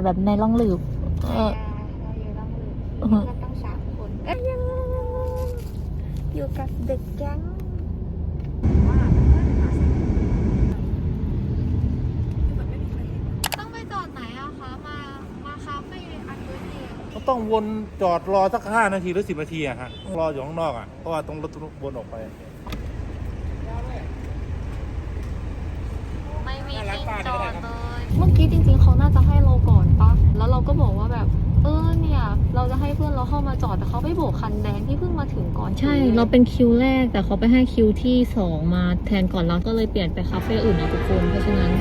ายแบบในล่องหลืบเออเราอยู่ร่องลืมอือฮึก็ต้องสามคนเอ้ยยังอยู่กับเด็กแก๊งต้องไปจอดไหนอะคะ มา มาคาเฟ่อันเดอร์เดียก็ต้องวนจอดรอสักห้านาทีหรือสิบนาทีอะฮะต้องรออยู่ข้างนอกอะเพราะว่าต้องรถวนออกไป ไม่มี น่ารัก ที่ มาก จอด เลยนะ เลย เมื่อ กี้จริงๆเขาน่าจะให้เราก่อนปะแล้วเราก็บอกว่าแบบ เออเนี่ย เราจะให้เพื่อนเราเข้ามาจอดแต่เขาไปโบกคันแดงที่เพิ่งมาถึงก่อนใช่ เราเป็นคิวแรกแต่เขาไปให้คิวที่สองมาแทนก่อนเราก็เลยเปลี่ยนไปคาเฟ่อื่นนะทุกคนเพราะฉะนั้น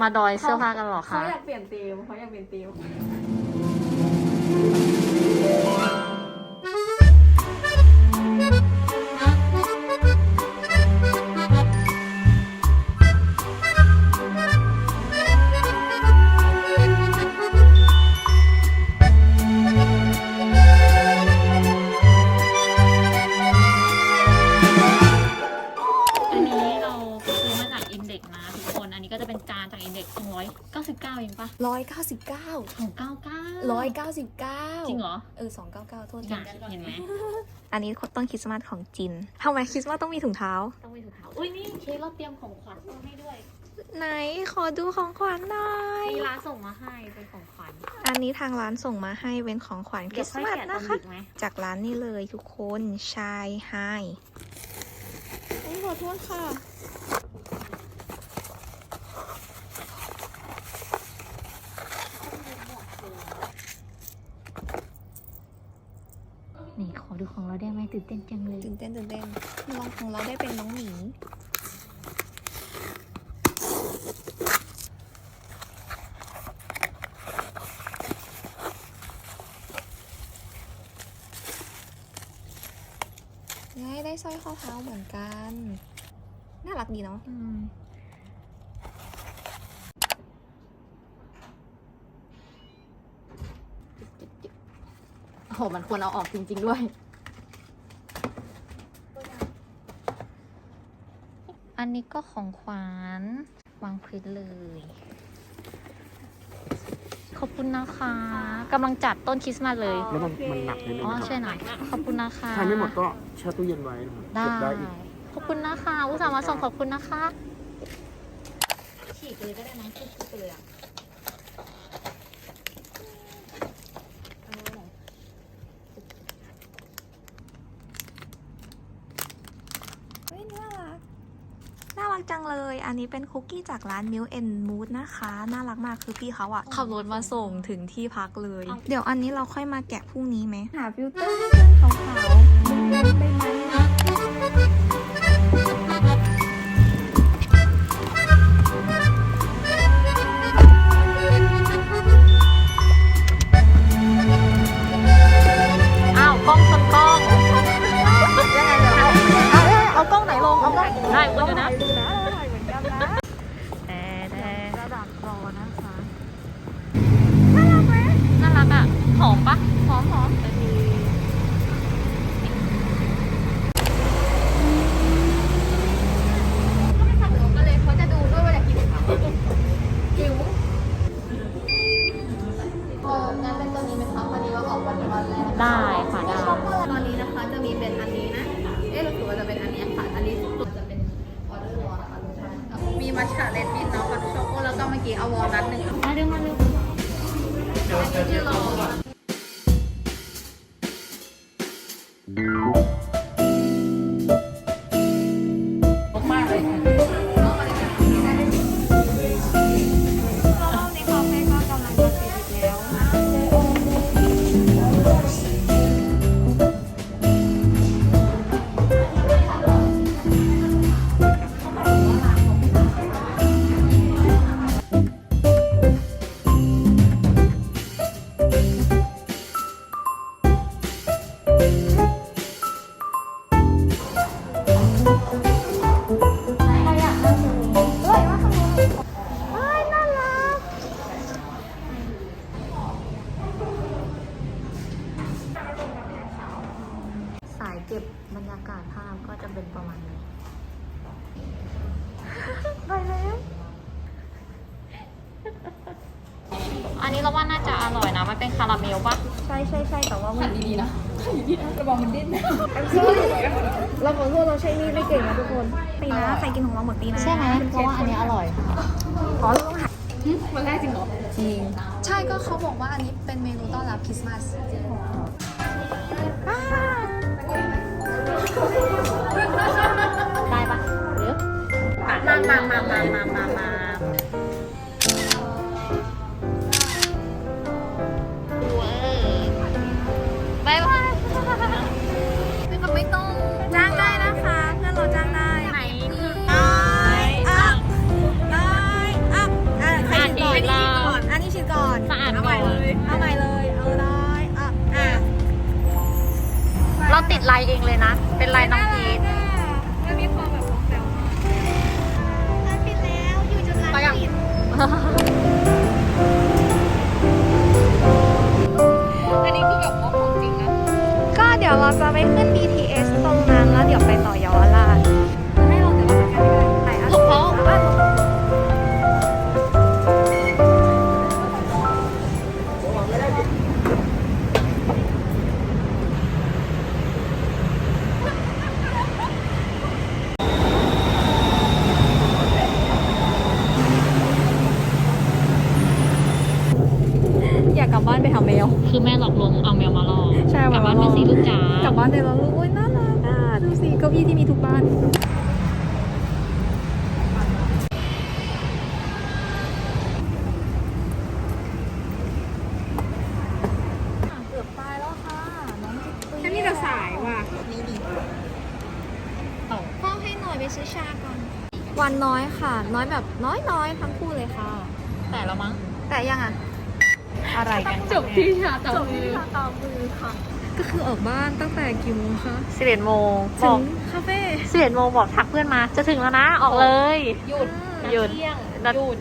มาดอยเสื้อผ้ากันเหรอเขาคะอยากเปลี่ยนธีมเขาอยากเปลี่ยนธีม สิบเก้าสองเก้าเก้าร้อยเก้าสิบเก้าจริงเหรอ เออสองเก้าเก้าโทษอทียากเห็นไหมอันนี้ต้นคริสต์มาสของจินทำไมคริสต์มาสต้องมีถุงเท้า ต้องไปถูกเท้า อุ้ยนี่เคสเราเตรียมของขวัญมาให้ด้วย ไหนขอดูของขวัญหน่อยมีร้านส่งมาให้เป็นของขวัญ อันนี้ทางร้านส่งมาให้เป็นของขวัญคริสต์มาสเดี๋ยวนะค่อยแกตอคะดึกไหมจากร้านนี้เลยทุกคนชายไฮขอโทษค่ะ นี่ขอดูของเราได้ไหม ตื่นเต้นจังเลย ตื่นเต้นตื่นเต้นน้องของเราได้เป็นน้องหมีได้ได้สร้อยข้อเท้าเหมือนกัน น่ารักดีเนาะอืมโอ้โหมันควรเอาออกจริง ๆ ด้วย อันนี้ก็ของขวัญวางพื้นเลย ขอบคุณนะคะกำลังจัดต้นคริสต์มาสเลย แล้วมันมันหนักนิดนึงอ๋อนะคช่วยรับหน่อยขอบคุณนะคะทานไม่หมดก็แช่ตู้เย็นไว้นะครับได้ เก็บได้อีก ขอบคุณนะคะ อุตส่าห์มาส่งขอบคุณนะคะ ฉีกเลยก็ได้นะฉีกไปเลยอะ เฮ้ยน่ารัก น่ารักจังเลย อั นนี้เป็นคุกกี้จากร้าน Milk and Mood นะคะ น่ารักมากคือพี่เขาอะขับรถมาส่งถึงที่พักเลย เดี๋ยวอันนี้เราค่อยมาแกะพรุ่งนี้ไหมหาฟิลเตอร์ให้เพื่อนขาวๆมุ้งๆได้ไหมอ้าวกล้องชนกล้องยังไงเดี๋ยวเอาเอาเอากล้องไหนลง เอากล้องได้ก็อยู่นะดูนะ น้อยแบบน้อยๆทั้งคู่เลยค่ะ แต่แล้วมั้ง แต่ยังอะ อะไรกันจบที่ชาต่อมือต่อมือค่ะ ก็คือออกบ้านตั้งแต่กี่โมงคะสิบเอ็ดโมงบถึอกงคาเฟ่สิบเอ็ดโมงบอกทักเพื่อนมา จะถึงแล้วนะ ออกเลย หยุดหยุดเที่ยงนัดหยุด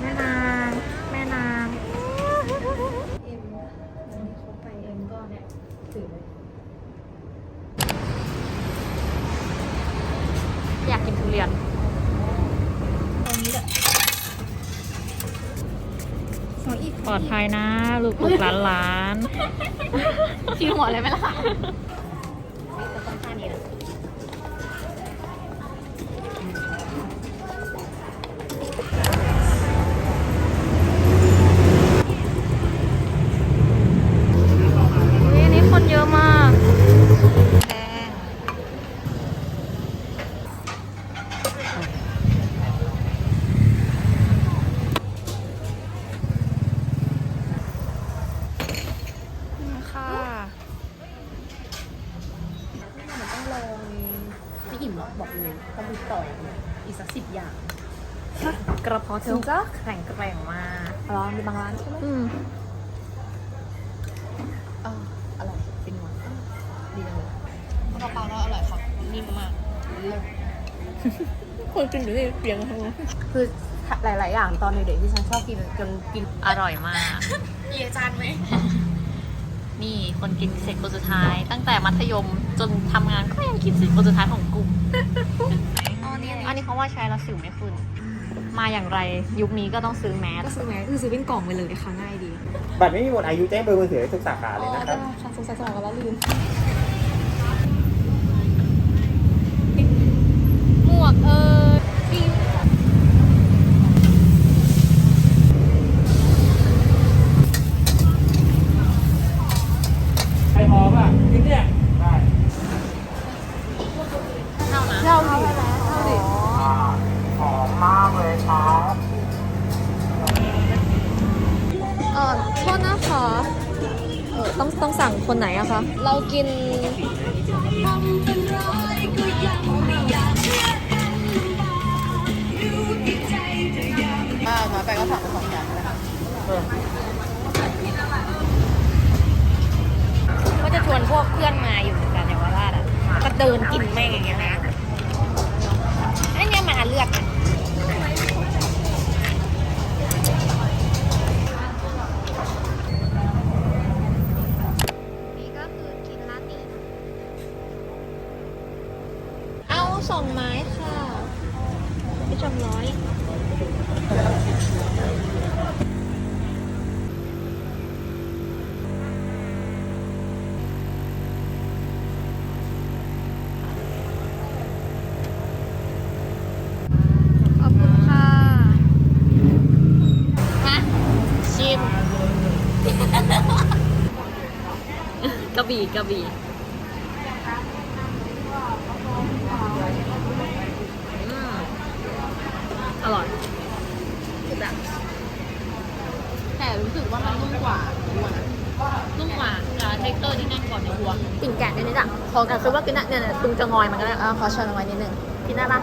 แม่นา ลูกลูกหลานๆ ชี้หัวเลยไหมล่ะ กระเพาะเธอจ้าแข็งแกร่งมาก ร้อนมีบางร้านใช่ไหมอืมอ่าอร่อยเป็นหวานดีจังเลยกระเพราก็อร่อยค่ะ นิ่มมากคนกินอยู่ที่เพียงทั้งนั้นคือหลาย ๆ อย่างตอนเด็กๆที่ฉันชอบกินจนกินอร่อยมากเยจานไหม นี่คนกินเสร็จคนสุดท้าย ตั้งแต่มัธยมจนทำงานก็ยังกินเสร็จคนสุดท้ายของกลุ่มอ๋อนี่อันนี้เขาว่าใช้แล้วสิวไม่ขึ้น มาอย่างไรยุคนี้ก็ต้องซื้อแมสก็ซื้อไหมคือซื้อเป็นกล่องไปเลยค่ะง่ายดี บัตรไม่มีหมดอายุแจ้งเบอร์มือถือให้ทุกสาขาเลยนะครับค่ะสงสัยสมองกันแล้วลืมหมวกเออ กินอ่าน้อยไปก็สั่งเป็นสองจานนะคะก็จะชวนพวกเพื่อนมาอยู่เหมือนกันเยาวราชอะก็เดินกินแม่งอย่างเงี้ยนะอันนี้มาเลือกอะ นี่ก็คือกินร้านนี้ เอาสองไม้ค่ะพี่จำร้อย บี่กระบี่อืมอร่อยแต่รู้สึกว่ามันนุ่มกว่าวัวนะนุ่มกว่าเท็กเตอร์ที่นั่นก่อนในวัวกินแกะนิดๆอะขอกันคือว่ากินเนี่ยเนี่ยตุงจะงอยมันก็ได้อ่าขอชอนเอาไว้นิดนึงกินได้ปะ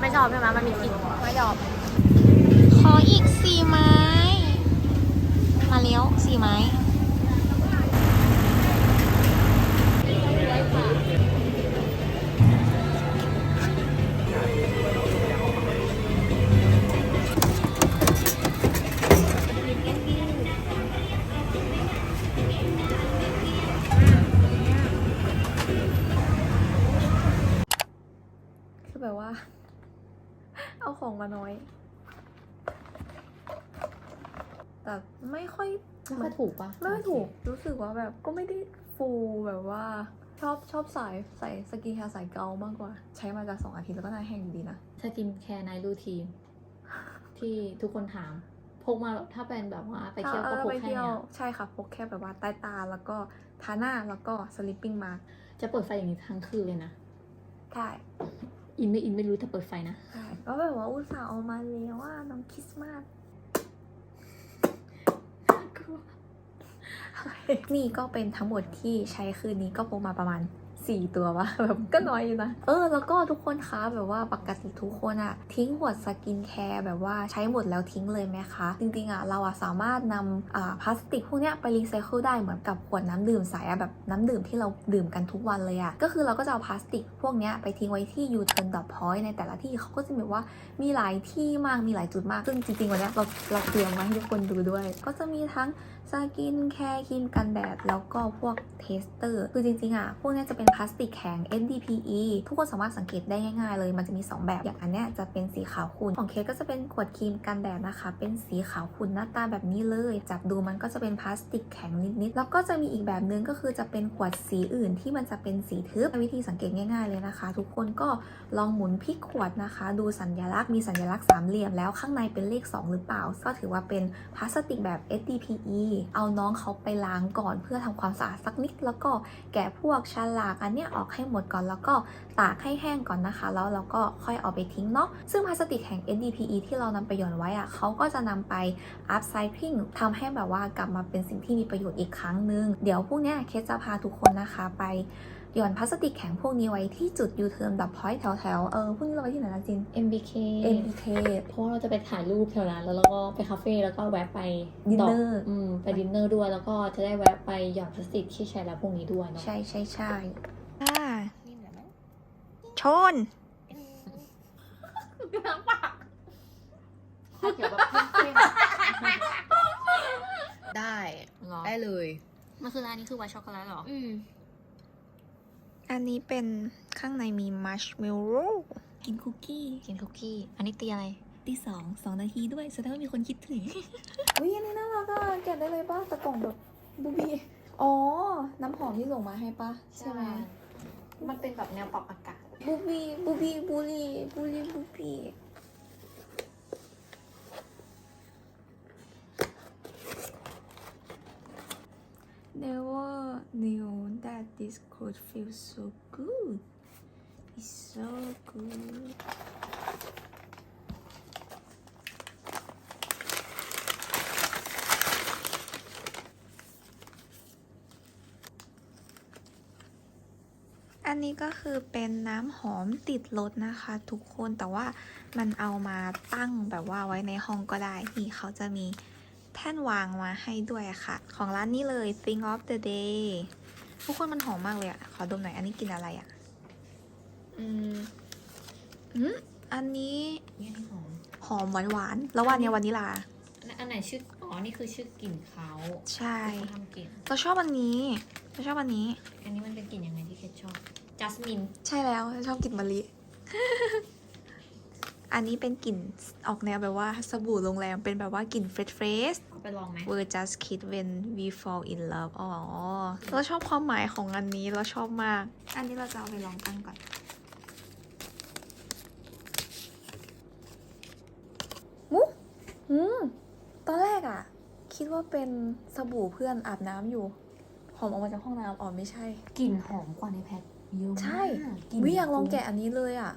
ไม่ชอบใช่ไหมมันมีกลิ่นไม่ชอบขออีกสี่ไม้ มาเลี้ยวสี่ไม้ เอาของมาน้อย แต่ไม่ค่อยไม่ค่อยถูกปะไม่ค่อยถูก รู้สึกว่าแบบก็ไม่ได้ฟูแบบว่า ชอบชอบใส่ใส่สกินแคร์ใส่เกามากกว่า ใช้มาจากสองอาทิตย์แล้วก็หน่าแห้งอยู่ดีนะสกินแคร์ในรูทีนที่ทุกคนถามพกมาแบบถ้าเป็นแบบว่าไปเที่ยวก็ออพกไปแค่เที่ยวเนี้ยใช่ค่ะพกแค่แบบว่าใต้ตาแล้วก็ทาหน้าแล้วก็สลิปปิ้งมาจะเปิดไฟอย่างนี้ทั้งคืนเลยนะใช่อินไม่อินไม่รู้แต่เปิดไฟนะใช่ ก็แบบว่าอุตส่าห์เอามาแล้วว่าน้องคริสต์มาสนี่ก็เป็นทั้งหมดที่ใช้คืนนี้ก็พกมาประมาณ 4ตัววะแบบก็น้อยอยู่นะ เออ แล้วก็ทุกคนคะแบบว่าปกติทุกคนอะทิ้งขวดสกินแคร์แบบว่าใช้หมดแล้วทิ้งเลยไหมคะ จริงๆอะเราอะสามารถนำอ่าพลาสติกพวกเนี้ยไปรีไซเคิลได้เหมือนกับขวดน้ำดื่มใสอะแบบน้ำดื่มที่เราดื่มกันทุกวันเลยอะก็คือเราก็จะเอาพลาสติกพวกเนี้ยไปทิ้งไว้ที่ยูเทิร์นดอ p พอยต์ในแต่ละที่เขาก็จะมีว่ามีหลายที่มากมีหลายจุดมากซึ่งจริงๆวันเนี้ยเราเราเตรียมมาให้ทุกคนดูด้วย ก็จะมีทั้ง สกินแคร์ครีมกันแดด แล้วก็พวกเทสเตอร์ คือจริงๆอะ พวกนี้จะเป็นพลาสติกแข็ง NDPE ทุกคนสามารถสังเกตได้ง่ายๆเลย มันจะมี 2 แบบ อย่างอันเนี้ยจะเป็นสีขาวขุ่น ของเคสก็จะเป็นขวดครีมกันแดดนะคะ เป็นสีขาวขุ่นหน้าตาแบบนี้เลย จับดูมันก็จะเป็นพลาสติกแข็งนิดๆ แล้วก็จะมีอีกแบบนึงก็คือจะเป็นขวดสีอื่นที่มันจะเป็นสีทึบ วิธีสังเกตง่ายๆเลยนะคะ ทุกคนก็ลองหมุนพลิกขวดนะคะ ดูสัญลักษณ์มีสัญลักษณ์สามเหลี่ยมแล้วข้างในเป็นเลข 2 หรือเปล่า ก็ถือว่าเป็นพลาสติกแบบ SDPE เอาน้องเขาไปล้างก่อนเพื่อทำความสะอาดสักนิด แล้วก็แกะพวกฉลากอันเนี้ยออกให้หมดก่อนแล้วก็ตากให้แห้งก่อนนะคะ แล้วเราก็ค่อยเอาไปทิ้งเนาะซึ่งพลาสติกแข็ง ndpe ที่เรานำไปหย่อนไว้อะเขาก็จะนำไป upcycling ทำให้แบบว่ากลับมาเป็นสิ่งที่มีประโยชน์อีกครั้งหนึ่งเดี๋ยวพวกเนี้ยเคสจะพาทุกคนนะคะไป หย่อนพลาสติกแข็งพวกนี้ไว้ที่จุดยูเทิร์นดับพอยต์แถวๆเออพวกนี้เราไว้ที่ไหนนะจิน MBK MBK เพราะว่าเราจะไปถ่ายรูปแถวนั้นแล้วเราก็ไปคาเฟ่แล้วก็แวะไปดินต่เนอร์อืมไปดินเนอร์ด้วยแล้วก็จะได้แวะไปหยอดพลาสติกที่ใช้แล้วพวกนี้ด้วยเนาะใช่ใช่ใช่อ่านี่เหรอมั้งชนถ้าเกี่ยวกับเข้มได้ๆหรอได้เลยมันคืออันนี้คือไวท์ช็อกโกแลตหรอ อืม อันนี้เป็นข้างในมีมัชเมลโล่กินคุกกี้ กินคุกกี้ อันนี้ตีอะไร ตีสองสองนาทีด้วยแสดงว่ามีคนคิดถึง อุ้ยอันนี้น่ารักอะแกะได้เลยป่ะแต่กล่องแบบบูบี้อ๋อ น้ำหอมที่ส่งมาให้ป่ะ ใช่ไหมมันเป็นแบบแนวปรับอากาศบูบี้บูบี้บูลี่บูลี่บูบี้ Never knew that this could feel so good. It's so good. อันนี้ก็คือเป็นน้ำหอมติดรถนะคะทุกคนแต่ว่ามันเอามาตั้งแบบว่าไว้ในห้องก็ได้นี่เขาจะมี แท่นวางมาให้ด้วยค่ะ ของร้านนี้เลย Thing of the Day ทุกคนมันหอมมากเลยอะขอดมหน่อย อันนี้กินอะไรอะอืมอืมอันนี้นี่หอมหอมหวานหวานๆแล้ววันเนี้ยวานิลาอันไหนชื่อ อ๋อ นี่คือชื่อกลิ่นเขาใช่ที่เขาทำกลิ่นเราชอบอันนี้เราชอบอันนี้ อันนี้มันเป็นกลิ่นยังไงที่เคทชอบจัสมิน ใช่แล้วฉันชอบกลิ่นมะลิ อันนี้เป็นกลิ่นออกแนวแบบว่าสบู่โรงแรมเป็นแบบว่ากลิ่นเฟรชเฟรชเอาไปลองไหม We're just kid when we fall in love อ๋อเราชอบความหมายของอันนี้เราชอบมาก อันนี้เราจะเอาไปลองตั้งก่อน มุอืมตอนแรกอะคิดว่าเป็นสบู่เพื่อนอาบน้ำอยู่หหอมออกมาจากห้องน้ำอ๋อไม่ใช่ กลิ่นหอมกว่าในแพ็คเยอะมากใช่กลิ่นวิอยากลองแกะอันนี้เลยอะ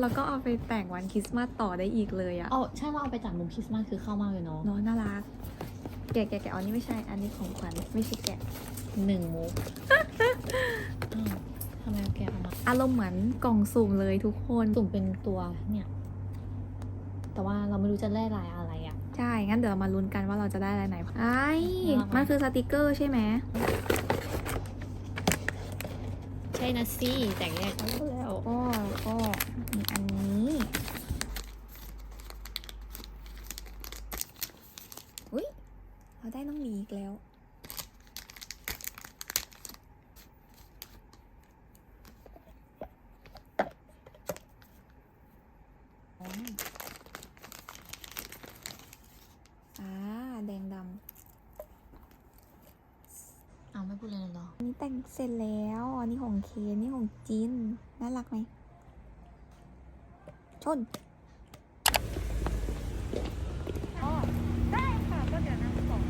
แล้วก็เอาไปแต่งวันคริสต์มาสต่อได้อีกเลยอะอ๋อใช่ว่าเอาไปจากมุมคริสต์มาสคือเข้ามากเลยเนาะเน้องน่ารัก แกะแกะแกะอันนี้ไม่ใช่ อันนี้ของขวัญไม่ใช่แกะหนึ่งมุกอ้าวทำไมเอาแกะออกมาอารมณ์เหมือนกล่องสุ่มเลยทุกคนสุ่มเป็นตัวเนี่ย แต่ว่าเราไม่รู้จะได้ลายอะไรอะ ใช่ งั้นเดี๋ยวเรามาลุ้นกันว่าเราจะได้อะไรไหนไอ้น่ารักมากมันคือสติกเกอร์ใช่ไหม ใช่นะสิแต่แยกกันแล้ว ก็ก็มีอันนี้ อุ้ยเราได้น้องหมีอีกแล้ว อ่า แดงดำ เอาไม่พูดเลยเหรอ อันนี้แต่งเส ร็จแล้ว อันนี้ของเคนนี่ของจิน น่ารักไหม ชนได้ค่ะก็เดี๋ยวนั่งสอง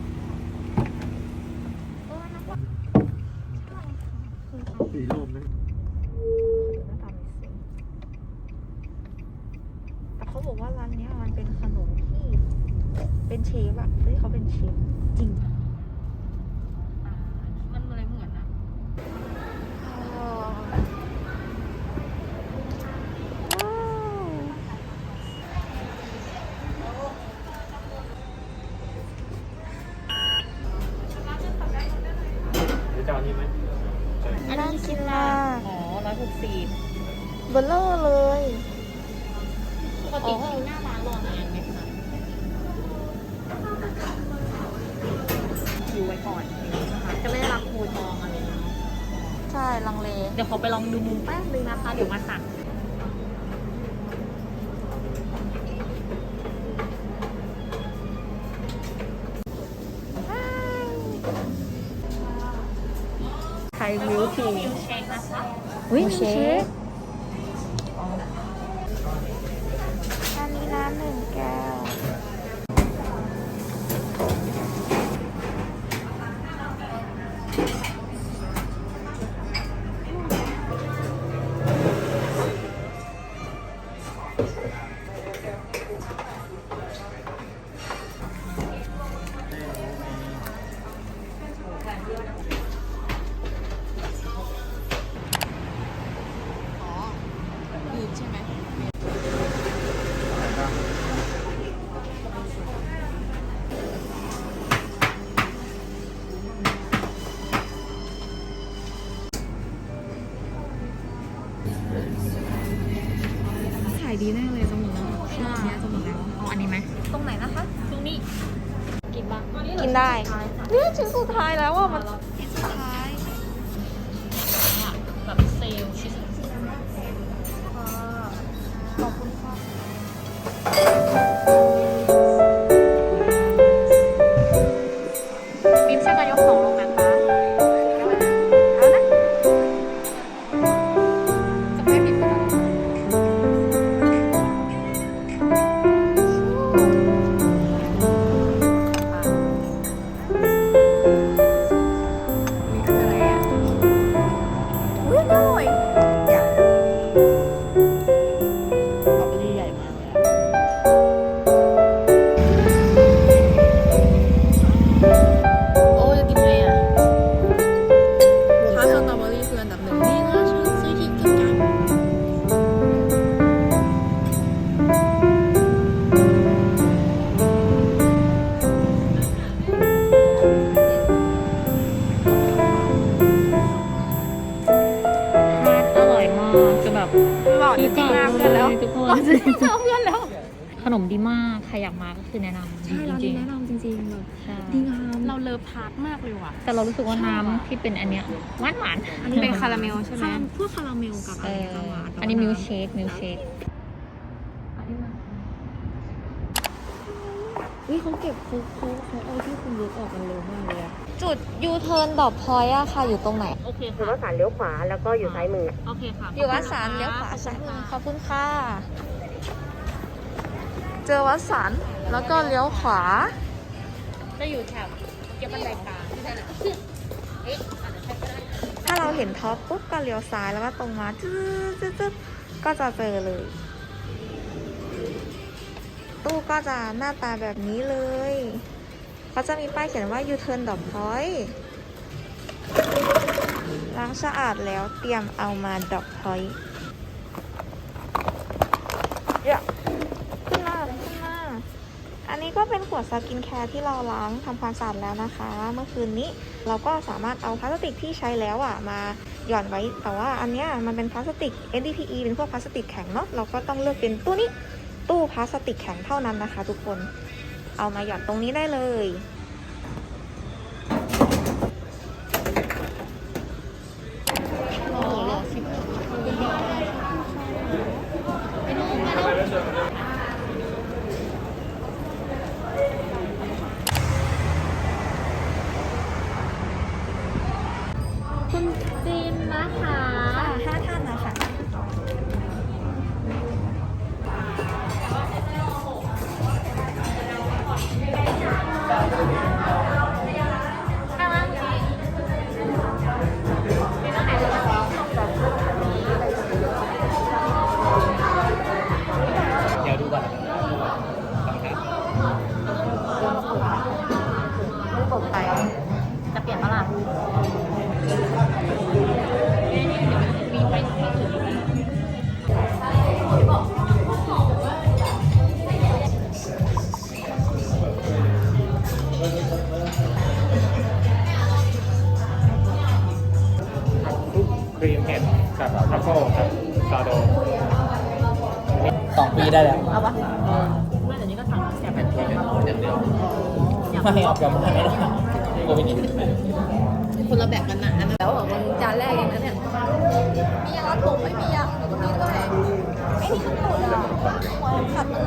สีลมนะแต่เขาบอกว่าร้านเนี้ยมันเป็นขนมที่ เป็นเชฟอะเฮ้ยเขาเป็นเชฟจริง มิลทีมิลเชคนะคะ อุ้ยมีเชฟ ขายดีแน่เลยจะหมดแล้วรอบเนี้ยจะหมดแล้วเอาอันนี้ไหมตรงไหนนะคะ ตรงนี้ กินบ้างกินได้เนี่ยชิ้นสุดท้ายแล้วอะมัน ราเมลใช่ไหมคาราพวกคาราเมลกับเออะไรอประมาณอันนี้มิลเชค มิลเชควิเขาเก็บเขาเขาเขาเอาที่คุณลุกออกกันเร็วมากเลยอะจุดยูเทิร์นดอกพอยต์อะค่ะอยู่ตรงไหน โอเคคือค่ะ ว่าสารเลี้ยวขวาแล้วก็อยู่ซ้ายมือ โอเคค่ะอยู่วัดสารเลี้ยวขวาซ้ายมือขอบคุณค่ะ เจอวัดสารแล้วก็เลี้ยวขวา จะอยู่แถวเก็บบันไดกลางถ้าเเราเห็นท็อปปุ๊บก็เลี้ยวซ้ายแล้วก็ตรงมาจึ๊ดจึ๊ดจดก็จะเจอเลย ตู้ก็จะหน้าตาแบบนี้เลยเขาจะมีป้ายเขียนว่า U-turn ดอกพอยล้างสะอาดแล้วเตรียมเอามาดอกพอยต์เยอะขึ้นมาขึ้นมา อั นี้ก็เป็นขวดสกินแคร์ที่เราล้างทำความสะอาดแล้วนะคะ เมื่อคืนนี้เราก็สามารถเอาพลาสติกที่ใช้แล้วอะมาหย่อนไว้ แต่ว่าอันเนี้ยมันเป็นพลาสติก NDPE เป็นพวกพลาสติกแข็งเนาะเราก็ต้องเลือกเป็นตู้นี้ตู้พลาสติกแข็งเท่านั้นนะคะ ทุกคน เอามาหย่อนตรงนี้ได้เลย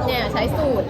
เนี่ยใช้สูตร